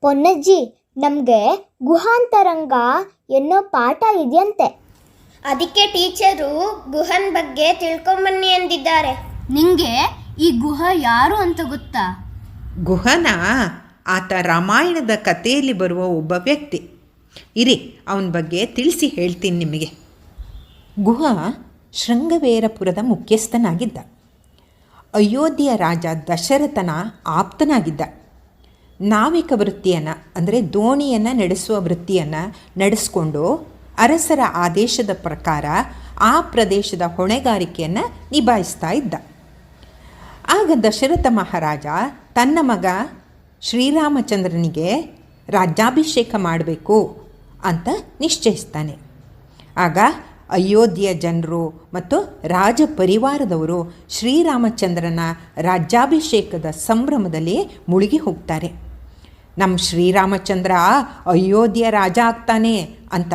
ಪೊನ್ನಜ್ಜಿ ನಮಗೆ ಗುಹಾಂತರಂಗ ಎನ್ನೋ ಪಾಠ ಇದೆಯಂತೆ. ಅದಕ್ಕೆ ಟೀಚರು ಗುಹನ್ ಬಗ್ಗೆ ತಿಳ್ಕೊಂಬನ್ನಿ ಎಂದಿದ್ದಾರೆ ನಿಂಗೆ ಈ ಗುಹ ಯಾರು ಅಂತ ಗೊತ್ತಾ? ಗುಹನ? ಆತ ರಾಮಾಯಣದ ಕಥೆಯಲ್ಲಿ ಬರುವ ಒಬ್ಬ ವ್ಯಕ್ತಿ. ಇರಿ ಅವನ ಬಗ್ಗೆ ತಿಳಿಸಿ ಹೇಳ್ತೀನಿ ನಿಮಗೆ. ಗುಹ ಶೃಂಗವೇರಪುರದ ಮುಖ್ಯಸ್ಥನಾಗಿದ್ದ. ಅಯೋಧ್ಯೆಯ ರಾಜ ದಶರಥನ ಆಪ್ತನಾಗಿದ್ದ. ನಾವಿಕ ವೃತ್ತಿಯನ್ನು, ಅಂದರೆ ದೋಣಿಯನ್ನು ನಡೆಸುವ ವೃತ್ತಿಯನ್ನು ನಡೆಸ್ಕೊಂಡು ಅರಸರ ಆದೇಶದ ಪ್ರಕಾರ ಆ ಪ್ರದೇಶದ ಹೊಣೆಗಾರಿಕೆಯನ್ನು ನಿಭಾಯಿಸ್ತಾ ಇದ್ದ. ಆಗ ದಶರಥ ಮಹಾರಾಜ ತನ್ನ ಮಗ ಶ್ರೀರಾಮಚಂದ್ರನಿಗೆ ರಾಜ್ಯಾಭಿಷೇಕ ಮಾಡಬೇಕು ಅಂತ ನಿಶ್ಚಯಿಸ್ತಾನೆ. ಆಗ ಅಯೋಧ್ಯೆಯ ಜನರು ಮತ್ತು ರಾಜ ಪರಿವಾರದವರು ಶ್ರೀರಾಮಚಂದ್ರನ ರಾಜ್ಯಾಭಿಷೇಕದ ಸಂಭ್ರಮದಲ್ಲಿ ಮುಳುಗಿ ಹೋಗ್ತಾರೆ. ನಮ್ಮ ಶ್ರೀರಾಮಚಂದ್ರ ಅಯೋಧ್ಯೆ ರಾಜ ಆಗ್ತಾನೆ ಅಂತ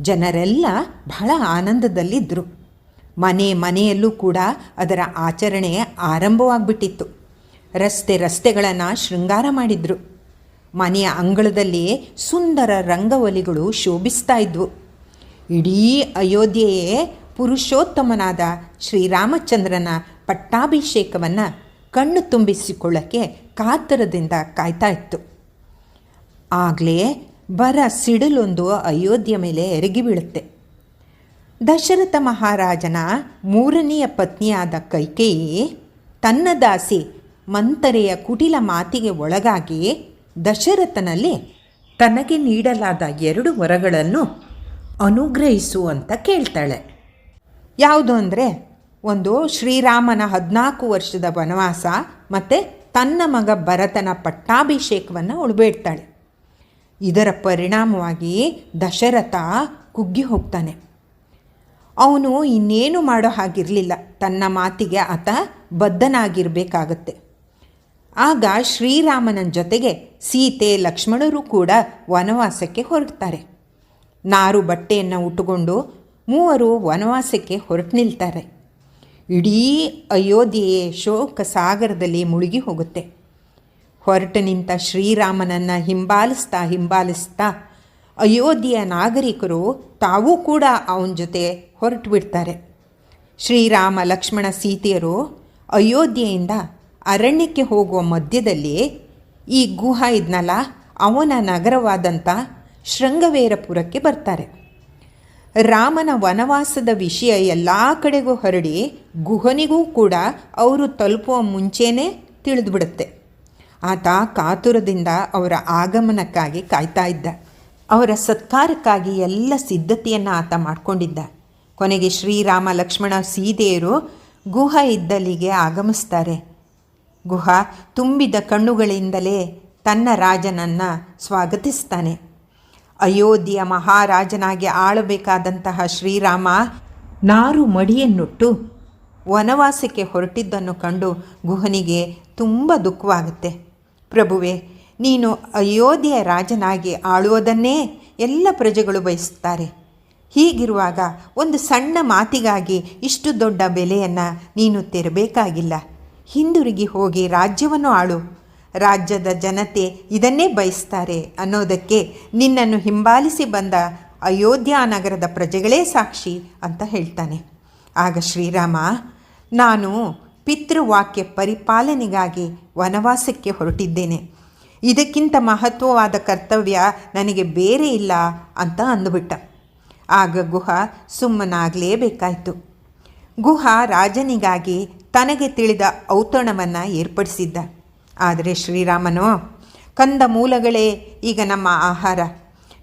ಜನರೆಲ್ಲ ಬಹಳ ಆನಂದದಲ್ಲಿದ್ದರು ಮನೆ ಮನೆಯಲ್ಲೂ ಕೂಡ ಅದರ ಆಚರಣೆ ಆರಂಭವಾಗ್ಬಿಟ್ಟಿತ್ತು. ರಸ್ತೆ ರಸ್ತೆಗಳನ್ನು ಶೃಂಗಾರ ಮಾಡಿದ್ರು. ಮನೆಯ ಅಂಗಳದಲ್ಲಿ ಸುಂದರ ರಂಗವಲಿಗಳು ಶೋಭಿಸ್ತಾ ಇದ್ವು. ಇಡೀ ಅಯೋಧ್ಯೆಯೇ ಪುರುಷೋತ್ತಮನಾದ ಶ್ರೀರಾಮಚಂದ್ರನ ಪಟ್ಟಾಭಿಷೇಕವನ್ನು ಕಣ್ಣು ತುಂಬಿಸಿಕೊಳ್ಳಕ್ಕೆ ಕಾತರದಿಂದ ಕಾಯ್ತಾ ಇತ್ತು. ಆಗಲೇ ಬರ ಸಿಡಿಲೊಂದು ಅಯೋಧ್ಯೆ ಮೇಲೆ ಎರಗಿ ಬೀಳುತ್ತೆ. ದಶರಥ ಮಹಾರಾಜನ ಮೂರನೆಯ ಪತ್ನಿಯಾದ ಕೈಕೇಯಿ ತನ್ನ ದಾಸಿ ಮಂತರೆಯ ಕುಟಿಲ ಮಾತಿಗೆ ಒಳಗಾಗಿ ದಶರಥನಲ್ಲಿ ತನಗೆ ನೀಡಲಾದ ಎರಡು ವರಗಳನ್ನು ಅನುಗ್ರಹಿಸು ಅಂತ ಕೇಳ್ತಾಳೆ. ಯಾವುದು ಅಂದರೆ ಒಂದು ಶ್ರೀರಾಮನ ಹದಿನಾಲ್ಕು ವರ್ಷದ ವನವಾಸ ಮತ್ತು ತನ್ನ ಮಗ ಭರತನ ಪಟ್ಟಾಭಿಷೇಕವನ್ನು ಉಳ್ಬೇಡ್ತಾಳೆ. ಇದರ ಪರಿಣಾಮವಾಗಿ ದಶರಥ ಕುಗ್ಗಿ ಹೋಗ್ತಾನೆ. ಅವನು ಇನ್ನೇನು ಮಾಡೋ ಹಾಗಿರಲಿಲ್ಲ. ತನ್ನ ಮಾತಿಗೆ ಆತ ಬದ್ಧನಾಗಿರಬೇಕಾಗತ್ತೆ. ಆಗ ಶ್ರೀರಾಮನ ಜೊತೆಗೆ ಸೀತೆ, ಲಕ್ಷ್ಮಣರು ಕೂಡ ವನವಾಸಕ್ಕೆ ಹೊರಡ್ತಾರೆ. ನಾರು ಬಟ್ಟೆಯನ್ನು ಉಟ್ಟುಕೊಂಡು ಮೂವರು ವನವಾಸಕ್ಕೆ ಹೊರಟು ನಿಲ್ತಾರೆ. ಇಡೀ ಅಯೋಧ್ಯೆಯೇ ಶೋಕ ಸಾಗರದಲ್ಲಿ ಮುಳುಗಿ ಹೋಗುತ್ತೆ. ಹೊರಟು ನಿಂತ ಶ್ರೀರಾಮನನ್ನು ಹಿಂಬಾಲಿಸ್ತಾ ಹಿಂಬಾಲಿಸ್ತಾ ಅಯೋಧ್ಯೆಯ ನಾಗರಿಕರು ತಾವೂ ಕೂಡ ಅವನ ಜೊತೆ ಹೊರಟು ಬಿಡ್ತಾರೆ. ಶ್ರೀರಾಮ, ಲಕ್ಷ್ಮಣ ಸೀತೆಯರು ಅಯೋಧ್ಯೆಯಿಂದ ಅರಣ್ಯಕ್ಕೆ ಹೋಗುವ ಮಧ್ಯದಲ್ಲಿ ಈ ಗುಹ ಇದ್ನಲ್ಲ, ಅವನ ನಗರವಾದಂಥ ಶೃಂಗವೇರಪುರಕ್ಕೆ ಬರ್ತಾರೆ. ರಾಮನ ವನವಾಸದ ವಿಷಯ ಎಲ್ಲ ಕಡೆಗೂ ಹರಡಿ ಗುಹನಿಗೂ ಕೂಡ ಅವರು ತಲುಪುವ ಮುಂಚೆನೇ ತಿಳಿದುಬಿಡುತ್ತೆ ಆತ ಕಾತುರದಿಂದ ಅವರ ಆಗಮನಕ್ಕಾಗಿ ಕಾಯ್ತಾ ಇದ್ದ. ಅವರ ಸತ್ಕಾರಕ್ಕಾಗಿ ಎಲ್ಲ ಸಿದ್ಧತೆಯನ್ನು ಆತ ಮಾಡಿಕೊಂಡಿದ್ದ. ಕೊನೆಗೆ ಶ್ರೀರಾಮ ಲಕ್ಷ್ಮಣ ಸೀತೆಯರು ಗುಹ ಇದ್ದಲಿಗೆ ಆಗಮಿಸ್ತಾರೆ. ಗುಹ ತುಂಬಿದ ಕಣ್ಣುಗಳಿಂದಲೇ ತನ್ನ ರಾಜನನ್ನು ಸ್ವಾಗತಿಸ್ತಾನೆ. ಅಯೋಧ್ಯೆಯ ಮಹಾರಾಜನಾಗಿ ಆಳಬೇಕಾದಂತಹ ಶ್ರೀರಾಮ ನಾರು ಮಡಿಯನ್ನುಟ್ಟು ವನವಾಸಕ್ಕೆ ಹೊರಟಿದ್ದನ್ನು ಕಂಡು ಗುಹನಿಗೆ ತುಂಬ ದುಃಖವಾಗುತ್ತೆ. ಪ್ರಭುವೆ, ನೀನು ಅಯೋಧ್ಯೆಯ ರಾಜನಾಗಿ ಆಳುವುದನ್ನೇ ಎಲ್ಲ ಪ್ರಜೆಗಳು ಬಯಸುತ್ತಾರೆ. ಹೀಗಿರುವಾಗ ಒಂದು ಸಣ್ಣ ಮಾತಿಗಾಗಿ ಇಷ್ಟು ದೊಡ್ಡ ಬೆಲೆಯನ್ನು ನೀನು ತೆರಬೇಕಾಗಿಲ್ಲ. ಹಿಂದಿರುಗಿ ಹೋಗಿ ರಾಜ್ಯವನ್ನು ಆಳು. ರಾಜ್ಯದ ಜನತೆ ಇದನ್ನೇ ಬಯಸ್ತಾರೆ ಅನ್ನೋದಕ್ಕೆ ನಿನ್ನನ್ನು ಹಿಂಬಾಲಿಸಿ ಬಂದ ಅಯೋಧ್ಯ ನಗರದ ಪ್ರಜೆಗಳೇ ಸಾಕ್ಷಿ ಅಂತ ಹೇಳ್ತಾನೆ. ಆಗ ಶ್ರೀರಾಮ, ನಾನು ಪಿತೃವಾಕ್ಯ ಪರಿಪಾಲನೆಗಾಗಿ ವನವಾಸಕ್ಕೆ ಹೊರಟಿದ್ದೇನೆ. ಇದಕ್ಕಿಂತ ಮಹತ್ವವಾದ ಕರ್ತವ್ಯ ನನಗೆ ಬೇರೆ ಇಲ್ಲ ಅಂತ ಅಂದುಬಿಟ್ಟ. ಆಗ ಗುಹ ಸುಮ್ಮನಾಗಲೇಬೇಕಾಯಿತು. ಗುಹ ರಾಜನಿಗಾಗಿ ತನಗೆ ತಿಳಿದ ಔತಣವನ್ನು ಏರ್ಪಡಿಸಿದ್ದ. ಆದರೆ ಶ್ರೀರಾಮನು, ಕಂದ ಮೂಲಗಳೇ ಈಗ ನಮ್ಮ ಆಹಾರ.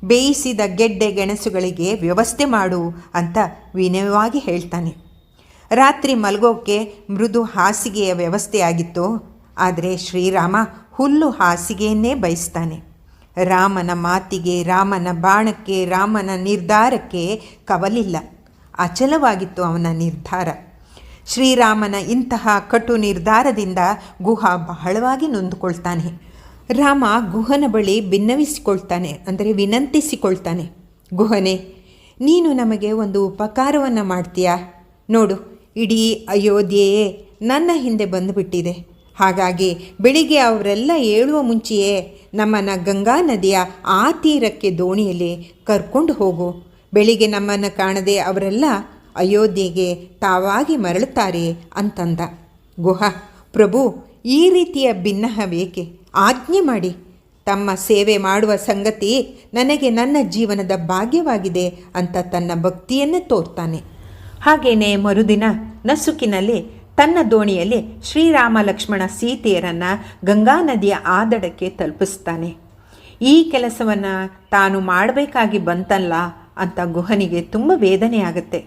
ಬೇಯಿಸಿದ ಗೆಡ್ಡೆ ಗೆಣಸುಗಳಿಗೆ ವ್ಯವಸ್ಥೆ ಮಾಡು ಅಂತ ವಿನಯವಾಗಿ ಹೇಳ್ತಾನೆ. ರಾತ್ರಿ ಮಲಗೋಕ್ಕೆ ಮೃದು ಹಾಸಿಗೆಯ ವ್ಯವಸ್ಥೆಯಾಗಿತ್ತು. ಆದರೆ ಶ್ರೀರಾಮ ಹುಲ್ಲು ಹಾಸಿಗೆಯನ್ನೇ ಬಯಸ್ತಾನೆ. ರಾಮನ ಮಾತಿಗೆ, ರಾಮನ ಬಾಣಕ್ಕೆ, ರಾಮನ ನಿರ್ಧಾರಕ್ಕೆ ಕವಲಿಲ್ಲ. ಅಚಲವಾಗಿತ್ತು ಅವನ ನಿರ್ಧಾರ. ಶ್ರೀರಾಮನ ಇಂತಹ ಕಟು ನಿರ್ಧಾರದಿಂದ ಗುಹ ಬಹಳವಾಗಿ ನೊಂದುಕೊಳ್ತಾನೆ. ರಾಮ ಗುಹನ ಬಳಿ ಭಿನ್ನವಿಸಿಕೊಳ್ತಾನೆ ಅಂದರೆ ವಿನಂತಿಸಿಕೊಳ್ತಾನೆ. ಗುಹನೆ, ನೀನು ನಮಗೆ ಒಂದು ಉಪಕಾರವನ್ನು ಮಾಡ್ತೀಯಾ? ನೋಡು ಇಡೀ ಅಯೋಧ್ಯೆಯೇ ನನ್ನ ಹಿಂದೆ ಬಂದುಬಿಟ್ಟಿದೆ. ಹಾಗಾಗಿ ಬೆಳಿಗ್ಗೆ ಅವರೆಲ್ಲ ಏಳುವ ಮುಂಚೆಯೇ ನಮ್ಮನ್ನು ಗಂಗಾ ನದಿಯ ಆ ತೀರಕ್ಕೆ ದೋಣಿಯಲ್ಲಿ ಕರ್ಕೊಂಡು ಹೋಗು. ಬೆಳಿಗ್ಗೆ ನಮ್ಮನ್ನು ಕಾಣದೆ ಅವರೆಲ್ಲ ಅಯೋಧ್ಯೆಗೆ ತಾವಾಗಿ ಮರಳುತ್ತಾರೆ ಅಂತಂದ. ಗುಹ, ಪ್ರಭು, ಈ ರೀತಿಯ ಭಿನ್ನಹವೇಕೆ ಆಜ್ಞೆ ಮಾಡಿ. ತಮ್ಮ ಸೇವೆ ಮಾಡುವ ಸಂಗತಿ ನನಗೆ ನನ್ನ ಜೀವನದ ಭಾಗ್ಯವಾಗಿದೆ ಅಂತ ತನ್ನ ಭಕ್ತಿಯನ್ನೇ ತೋರ್ತಾನೆ. ಹಾಗೇನೆ ಮರುದಿನ ನಸುಕಿನಲ್ಲಿ ತನ್ನ ದೋಣಿಯಲ್ಲಿ ಶ್ರೀರಾಮ ಲಕ್ಷ್ಮಣ ಸೀತೆಯರನ್ನು ಗಂಗಾ ನದಿಯ ಆದಡಕ್ಕೆ ದಡಕ್ಕೆ ತಲುಪಿಸ್ತಾನೆ. ಈ ಕೆಲಸವನ್ನು ತಾನು ಮಾಡಬೇಕಾಗಿ ಬಂತಲ್ಲ ಅಂತ ಗುಹನಿಗೆ ತುಂಬ ವೇದನೆ ಆಗುತ್ತೆ.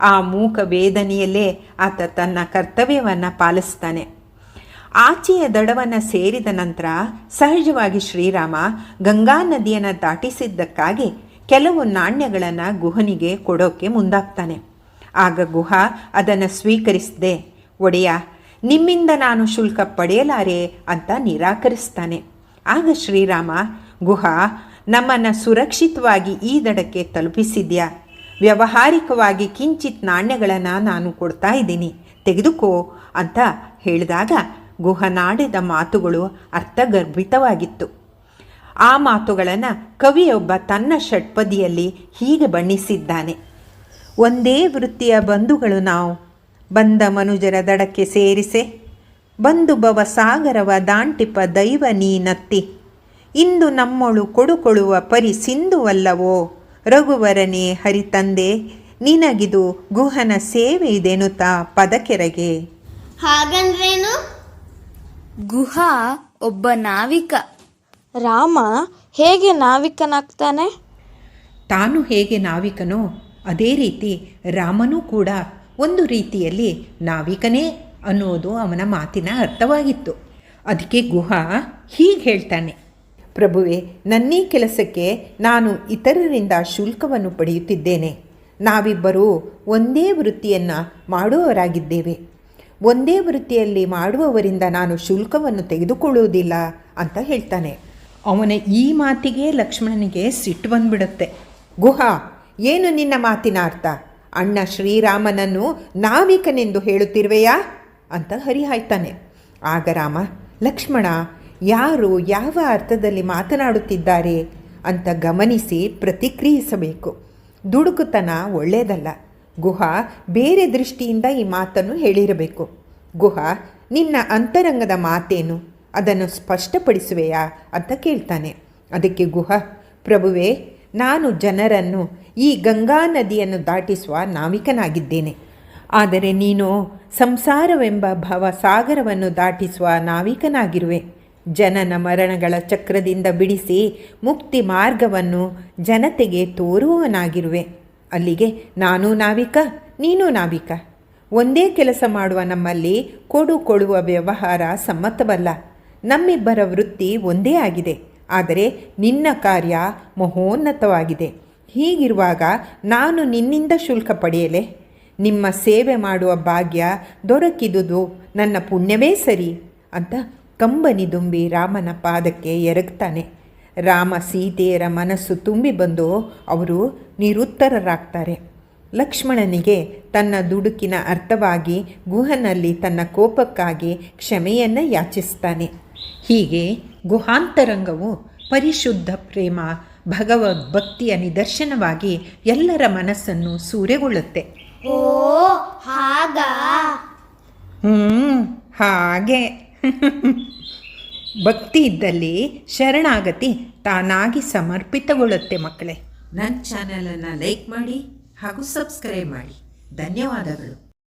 ಆ ಮೂಕ ವೇದನೆಯಲ್ಲೇ ಆತ ತನ್ನ ಕರ್ತವ್ಯವನ್ನು ಪಾಲಿಸ್ತಾನೆ. ಆಚೆಯ ದಡವನ್ನು ಸೇರಿದ ನಂತರ ಸಹಜವಾಗಿ ಶ್ರೀರಾಮ ಗಂಗಾ ನದಿಯನ್ನು ದಾಟಿಸಿದ್ದಕ್ಕಾಗಿ ಕೆಲವು ನಾಣ್ಯಗಳನ್ನು ಗುಹನಿಗೆ ಕೊಡೋಕ್ಕೆ ಮುಂದಾಗ್ತಾನೆ. ಆಗ ಗುಹ ಅದನ್ನು ಸ್ವೀಕರಿಸಿದೆ. ಒಡೆಯ, ನಿಮ್ಮಿಂದ ನಾನು ಶುಲ್ಕ ಪಡೆಯಲಾರೆ ಅಂತ ನಿರಾಕರಿಸ್ತಾನೆ. ಆಗ ಶ್ರೀರಾಮ, ಗುಹ, ನಮ್ಮನ್ನು ಸುರಕ್ಷಿತವಾಗಿ ಈ ದಡಕ್ಕೆ ತಲುಪಿಸಿದ್ಯಾ? ವ್ಯವಹಾರಿಕವಾಗಿ ಕಿಂಚಿತ್ ನಾಣ್ಯಗಳನ್ನು ನಾನು ಕೊಡ್ತಾ ಇದ್ದೀನಿ. ತೆಗೆದುಕೋ ಅಂತ ಹೇಳಿದಾಗ ಗುಹನಾಡಿದ ಮಾತುಗಳು ಅರ್ಥಗರ್ಭಿತವಾಗಿತ್ತು. ಆ ಮಾತುಗಳನ್ನು ಕವಿಯೊಬ್ಬ ತನ್ನ ಷಟ್ಪದಿಯಲ್ಲಿ ಹೀಗೆ ಬಣ್ಣಿಸಿದ್ದಾನೆ. ಒಂದೇ ವೃತ್ತಿಯ ಬಂಧುಗಳು ನಾವು. ಬಂದ ಮನುಜರ ದಡಕ್ಕೆ ಸೇರಿಸೆ. ಬಂದು ಬವ ಸಾಗರವ ದಾಂಟಿಪ ದೈವ ನೀನತ್ತಿ ಇಂದು ನಮ್ಮೊಳು ಕೊಡುಕೊಳ್ಳುವ ಪರಿ ಸಿಂಧುವಲ್ಲವೋ? ರಘುವರನೇ ಹರಿತಂದೆ ನಿನಗಿದು ಗುಹನ ಸೇವೆ ಇದೆನುತ್ತಾ ಪದಕೆರೆಗೆ. ಹಾಗಂದ್ರೇನು? ಗುಹ ಒಬ್ಬ ನಾವಿಕ. ರಾಮ ಹೇಗೆ ನಾವಿಕನಾಗ್ತಾನೆ? ತಾನು ಹೇಗೆ ನಾವಿಕನೋ ಅದೇ ರೀತಿ ರಾಮನೂ ಕೂಡ ಒಂದು ರೀತಿಯಲ್ಲಿ ನಾವಿಕನೇ ಅನ್ನೋದು ಅವನ ಮಾತಿನ ಅರ್ಥವಾಗಿತ್ತು. ಅದಕ್ಕೆ ಗುಹ ಹೀಗೆ ಹೇಳ್ತಾನೆ, ಪ್ರಭುವೆ, ನನ್ನೀ ಕೆಲಸಕ್ಕೆ ನಾನು ಇತರರಿಂದ ಶುಲ್ಕವನ್ನು ಪಡೆಯುತ್ತಿದ್ದೇನೆ. ನಾವಿಬ್ಬರೂ ಒಂದೇ ವೃತ್ತಿಯನ್ನು ಮಾಡುವವರಾಗಿದ್ದೇವೆ. ಒಂದೇ ವೃತ್ತಿಯಲ್ಲಿ ಮಾಡುವವರಿಂದ ನಾನು ಶುಲ್ಕವನ್ನು ತೆಗೆದುಕೊಳ್ಳುವುದಿಲ್ಲ, ಅಂತ ಹೇಳ್ತಾನೆ. ಅವನ ಈ ಮಾತಿಗೆ ಲಕ್ಷ್ಮಣನಿಗೆ ಸಿಟ್ಟು ಬಂದ್ಬಿಡುತ್ತೆ. ಗುಹ ಏನು ನಿನ್ನ ಮಾತಿನ ಅರ್ಥ ಅಣ್ಣ ಶ್ರೀರಾಮನನ್ನು ನಾವಿಕನೆಂದು ಹೇಳುತ್ತಿರುವೆಯಾ? ಅಂತ ಹರಿಹಾಯ್ತಾನೆ. ಆಗ ರಾಮ, ಲಕ್ಷ್ಮಣ, ಯಾರು ಯಾವ ಅರ್ಥದಲ್ಲಿ ಮಾತನಾಡುತ್ತಿದ್ದಾರೆ ಅಂತ ಗಮನಿಸಿ ಪ್ರತಿಕ್ರಿಯಿಸಬೇಕು. ದುಡುಕುತನ ಒಳ್ಳೆಯದಲ್ಲ. ಗುಹ ಬೇರೆ ದೃಷ್ಟಿಯಿಂದ ಈ ಮಾತನ್ನು ಹೇಳಿರಬೇಕು. ಗುಹ, ನಿನ್ನ ಅಂತರಂಗದ ಮಾತೇನು? ಅದನ್ನು ಸ್ಪಷ್ಟಪಡಿಸುವೆಯಾ? ಅಂತ ಕೇಳ್ತಾನೆ. ಅದಕ್ಕೆ ಗುಹ, ಪ್ರಭುವೇ ನಾನು ಜನರನ್ನು ಈ ಗಂಗಾ ನದಿಯನ್ನು ದಾಟಿಸುವ ನಾವಿಕನಾಗಿದ್ದೇನೆ. ಆದರೆ ನೀನು ಸಂಸಾರವೆಂಬ ಭವಸಾಗರವನ್ನು ದಾಟಿಸುವ ನಾವಿಕನಾಗಿರುವೆ. ಜನನ ಮರಣಗಳ ಚಕ್ರದಿಂದ ಬಿಡಿಸಿ ಮುಕ್ತಿ ಮಾರ್ಗವನ್ನು ಜನತೆಗೆ ತೋರುವವನಾಗಿರುವೆ. ಅಲ್ಲಿಗೆ ನಾನು ನಾವಿಕ, ನೀನು ನಾವಿಕ. ಒಂದೇ ಕೆಲಸ ಮಾಡುವ ನಮ್ಮಲ್ಲಿ ಕೊಡು ಕೊಡುವ ವ್ಯವಹಾರ ಸಮ್ಮತವಲ್ಲ. ನಮ್ಮಿಬ್ಬರ ವೃತ್ತಿ ಒಂದೇ ಆಗಿದೆ. ಆದರೆ ನಿನ್ನ ಕಾರ್ಯ ಮಹೋನ್ನತವಾಗಿದೆ. ಹೀಗಿರುವಾಗ ನಾನು ನಿನ್ನಿಂದ ಶುಲ್ಕ ಪಡೆಯಲೆ? ನಿಮ್ಮ ಸೇವೆ ಮಾಡುವ ಭಾಗ್ಯ ದೊರಕಿದುದು ನನ್ನ ಪುಣ್ಯವೇ ಸರಿ? ಅಂತ ಕಂಬನಿ ದುಂಬಿ ರಾಮನ ಪಾದಕ್ಕೆ ಎರಗ್ತಾನೆ. ರಾಮ ಸೀತೆಯರ ಮನಸ್ಸು ತುಂಬಿ ಬಂದು ಅವರು ನಿರುತ್ತರರಾಗ್ತಾರೆ. ಲಕ್ಷ್ಮಣನಿಗೆ ತನ್ನ ದುಡುಕಿನ ಅರ್ಥವಾಗಿ ಗುಹನಲ್ಲಿ ತನ್ನ ಕೋಪಕ್ಕಾಗಿ ಕ್ಷಮೆಯನ್ನು ಯಾಚಿಸ್ತಾನೆ. ಹೀಗೆ ಗುಹಾಂತರಂಗವು ಪರಿಶುದ್ಧ ಪ್ರೇಮ ಭಗವದ್ಭಕ್ತಿಯ ನಿದರ್ಶನವಾಗಿ ಎಲ್ಲರ ಮನಸ್ಸನ್ನು ಸೂರೆಗೊಳ್ಳುತ್ತೆ. ಓ ಹಾಗಾ? ಹ್ಞೂ ಹಾಗೆ. ಭಕ್ತಿ ಇದ್ದಲ್ಲಿ ಶರಣಾಗತಿ ತಾನಾಗಿ ಸಮರ್ಪಿತಗೊಳ್ಳುತ್ತೆ ಮಕ್ಕಳೇ. ನನ್ನ ಚಾನಲನ್ನು ಲೈಕ್ ಮಾಡಿ ಹಾಗೂ ಸಬ್ಸ್ಕ್ರೈಬ್ ಮಾಡಿ. ಧನ್ಯವಾದಗಳು.